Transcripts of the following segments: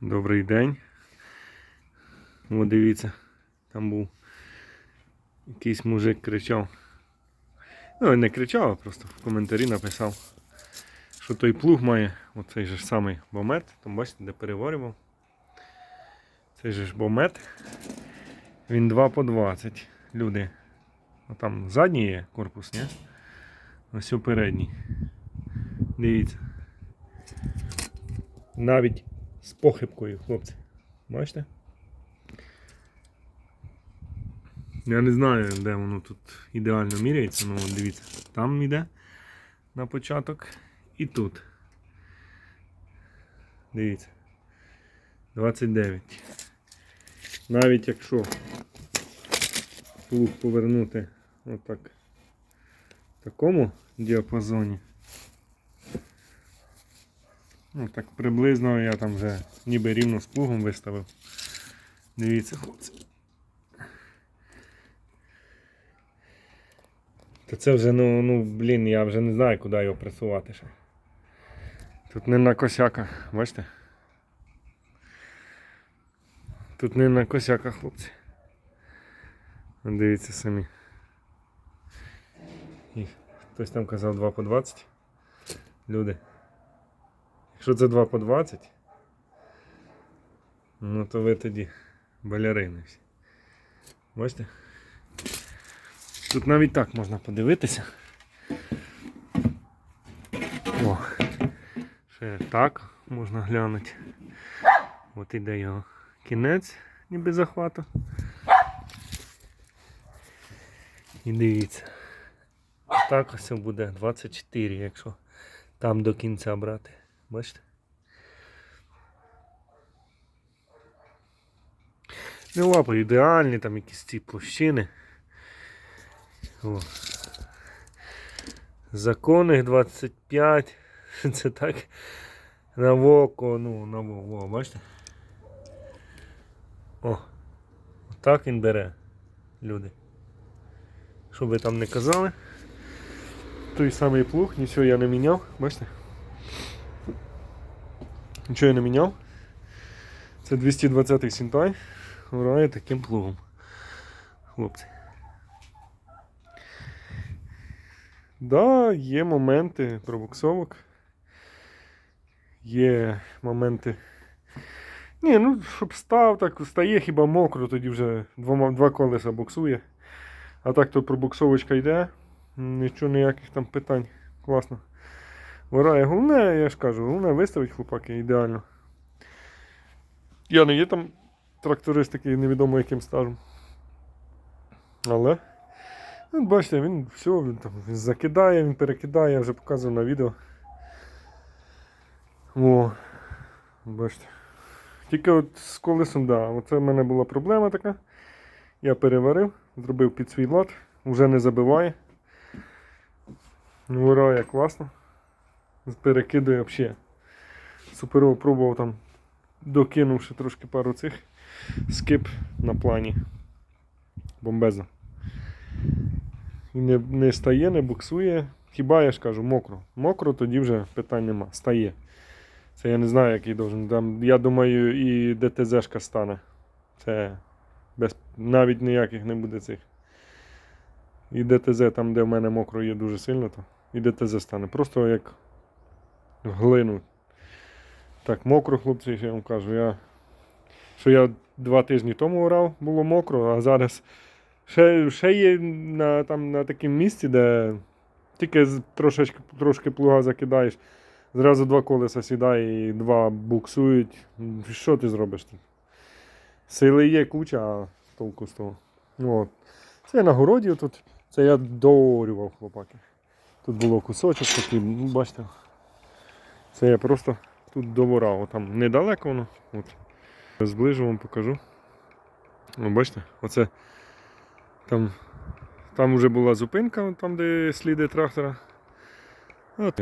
Добрий день. О, дивіться, там був якийсь мужик кричав. Ну, не кричав, а просто в коментарі написав, що той плуг має оцей же самий бомет, там бачите, де переварював. Цей же ж бомет. Він 2 по 20. Люди. А там задній є корпус, ні? Ось у передній. Дивіться. Навіть з похибкою, хлопці. Бачите? Я не знаю, де воно тут ідеально міряється, ну дивіться, там йде на початок і тут. Дивіться. 29. Навіть якщо плуг повернути отак в такому діапазоні. Ну так приблизно я там вже ніби рівно з плугом виставив. Дивіться, хлопці. Та це вже, ну, ну, блін, я вже не знаю, куди його пресувати ще. Тут не на косяках, бачите? Тут не на косяках, хлопці. Дивіться самі. І хтось там казав 2 по 20. Люди. Якщо це 2 по 20, ну то ви тоді балерини всі. Бачите? Тут навіть так можна подивитися. О, ще так можна глянути. От іде його кінець, ніби захвату. І дивіться. Так ось буде 24, якщо там до кінця брати. Бачите? Не лапи ідеальні, там якісь ці площини. О. Законних 25. Це так на око, ну, на во, о, бачите? О, так він бере, люди. Що ви там не казали? Той самий плуг, нічого я не міняв, бачите? Нічого я не міняв. Це 220-й Сінтай. Грає таким плугом. Хлопці. Да, є моменти пробуксовок. Є моменти. Ні, ну, щоб став, так стає хіба мокро, тоді вже двома, два колеса буксує. А так то пробуксовочка йде. Нічого ніяких там питань. Класно. Вирає. Головне, я ж кажу, головне виставить хлопаки ідеально. Я не є там тракторист такий невідомо яким стажем. Але. Ну, бачите, він все, він там він закидає, він перекидає, я вже показував на відео. О, бачите. Тільки от з колесом, да, оце в мене була проблема така. Я переварив, зробив під свій лад, вже не забиває. Вирає класно. Перекидує взагалі. Суперово пробував там, докинувши трошки пару цих скип на плані. Бомбезно. І не, не стає, не буксує. Хіба я ж кажу, мокро. Мокро, тоді вже питань нема. Стає. Це я не знаю, який должен. Там, я думаю, і ДТЗшка стане. Це без, навіть ніяких не буде цих. І ДТЗ, там, де в мене мокро є дуже сильно, то і ДТЗ стане. Просто як глину. Так, мокро, хлопці, я вам кажу. Я, що я два тижні тому орав, було мокро, а зараз ще, ще є на, там, на такому місці, де тільки трошечки, трошки плуга закидаєш, зразу два колеса сідає і два буксують. Що ти зробиш тут? Сили є куча, а толку з того. Ну, От. Це на городі тут. Це я доорював хлопаки. Тут було кусочок такий, ну, бачите. Це я просто тут доворав. Там недалеко воно. От. Зближу вам покажу. О, бачите, оце там, там вже була зупинка, там де сліди трактора. От.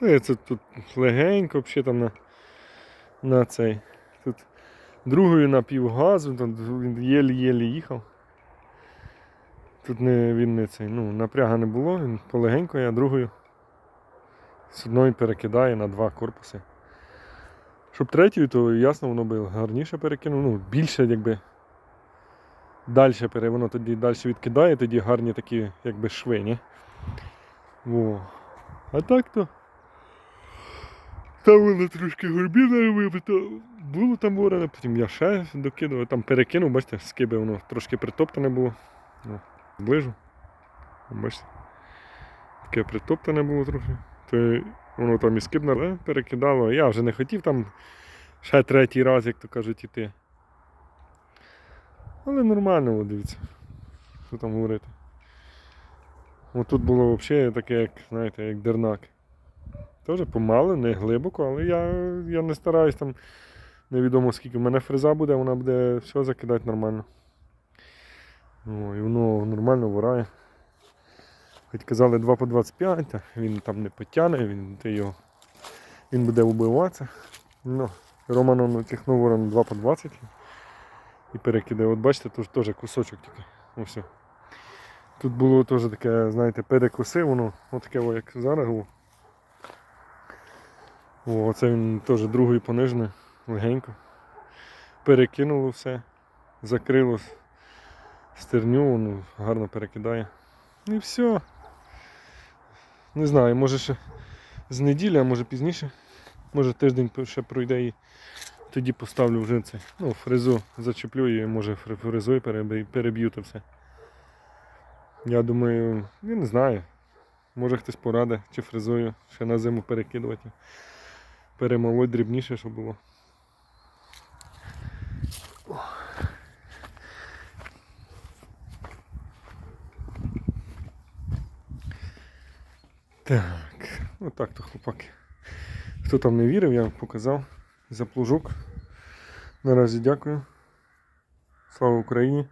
Це, це тут легенько, взагалі там на, на цей. Тут другою на півгазу, там він єлі-єлі їхав. Тут не, він не цей, ну, напряга не було, він полегенько, я другою З одної перекидає на два корпуси. Щоб третю, то ясно, воно би гарніше перекинув, ну, більше якби. Далі пере, воно тоді далі відкидає, тоді гарні такі якби шви, ні? Во. А так то. Там воно трошки горбіна вибито. Було там ворене, потім я ще докидував, там перекинув, бачите, скиби воно трошки притоптане було. Ближу. Бачите. Таке притоптане було трохи. То воно там і скибне перекидало. Я вже не хотів там ще третій раз, як то кажуть, іти. Але нормально, дивіться. Що там говорити. От тут було взагалі таке, як, знаєте, як дернак. Теж помало, не глибоко, але я, я не стараюсь там. Невідомо скільки в мене фреза буде, вона буде все закидати нормально. О, і воно нормально ворає. Хоч казали 2 по 25, та він там не потягне, він, ти його, він буде вбиватися. Ну, Романом натягнув ворон 2 по 20 і перекидає. От бачите, тут теж кусочок тільки. Ось. все. Тут було теж таке, знаєте, перекуси, воно отаке, о, як зараз. О. О, це він теж другий понижений, легенько. Перекинуло все, закрило стерню, воно гарно перекидає. І все. Не знаю, може ще з неділі, а може пізніше. Може тиждень ще пройде і тоді поставлю вже це. Ну, фрезу зачеплю і може фре- фрезою переб'ю, то все. Я думаю, я не знаю. Може хтось порадить, чи фрезою ще на зиму перекидувати. Перемолоть дрібніше, щоб було. Так, отак то хлопаки. Хто там не вірив, я показав за плужок. Наразі дякую. Слава Україні!